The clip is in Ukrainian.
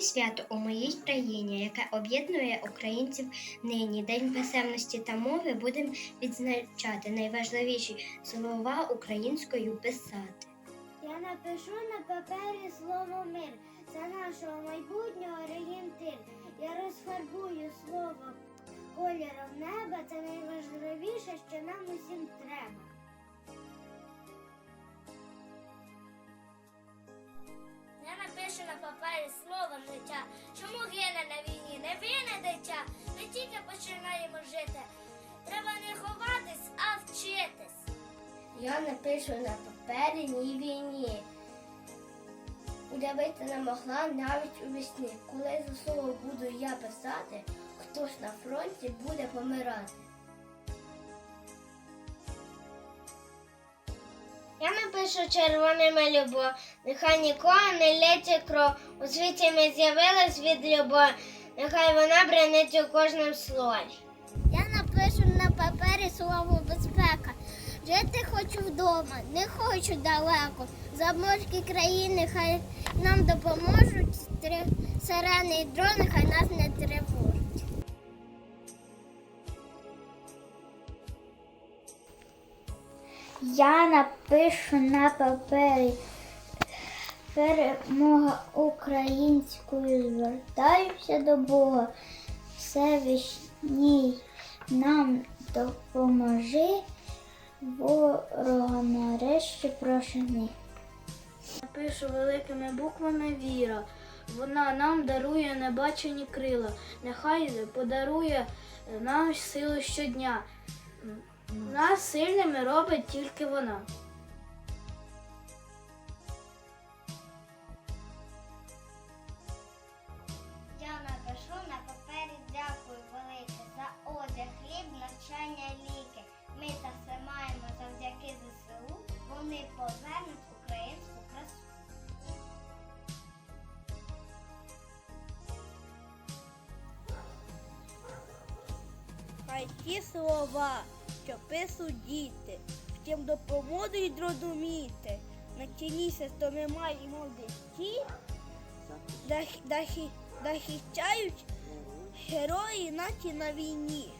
свято у моїй країні, яке об'єднує українців нині. День писемності та мови будемо відзначати найважливіші слова українською писати. Я напишу на папері слово мир. Це нашого майбутнього орієнтир. Я розфарбую слово кольором неба. Це найважливіше, що нам усім треба. Папері життя, чому гине на війні, не вине дитя, ми тільки починаємо жити. Треба не ховатись, а вчитись. Я напишу на папері ні війні. Уявити не могла навіть у вісні. Коли за слово буду я писати, хтось на фронті буде помирати. Я напишу червоними любов, нехай нікого не лється кров. У світі ми з'явилась від любов, нехай вона бренить у кожному слові. Я напишу на папері слово безпека. Жити хочу вдома, не хочу далеко. Заморські країни хай нам допоможуть. Сирени і дрони хай нас не тривожать. Я напишу на папері перемога українською. Звертаюся до Бога. Всевишній нам допоможи, ворога нарешті прошини. Напишу великими буквами віра. Вона нам дарує небачені крила. Нехай подарує нам силу щодня. Нас сильними робить тільки вона. Я напишу на папері дякую велике за одяг, хліб, навчання, ліки. Ми це все маємо завдяки ЗСУ. Вони повернуть Хай ті слова, що пису діти, втім допоможуть зрозуміти. На тініся, то ми маємо дитя, захищають герої наче на війні.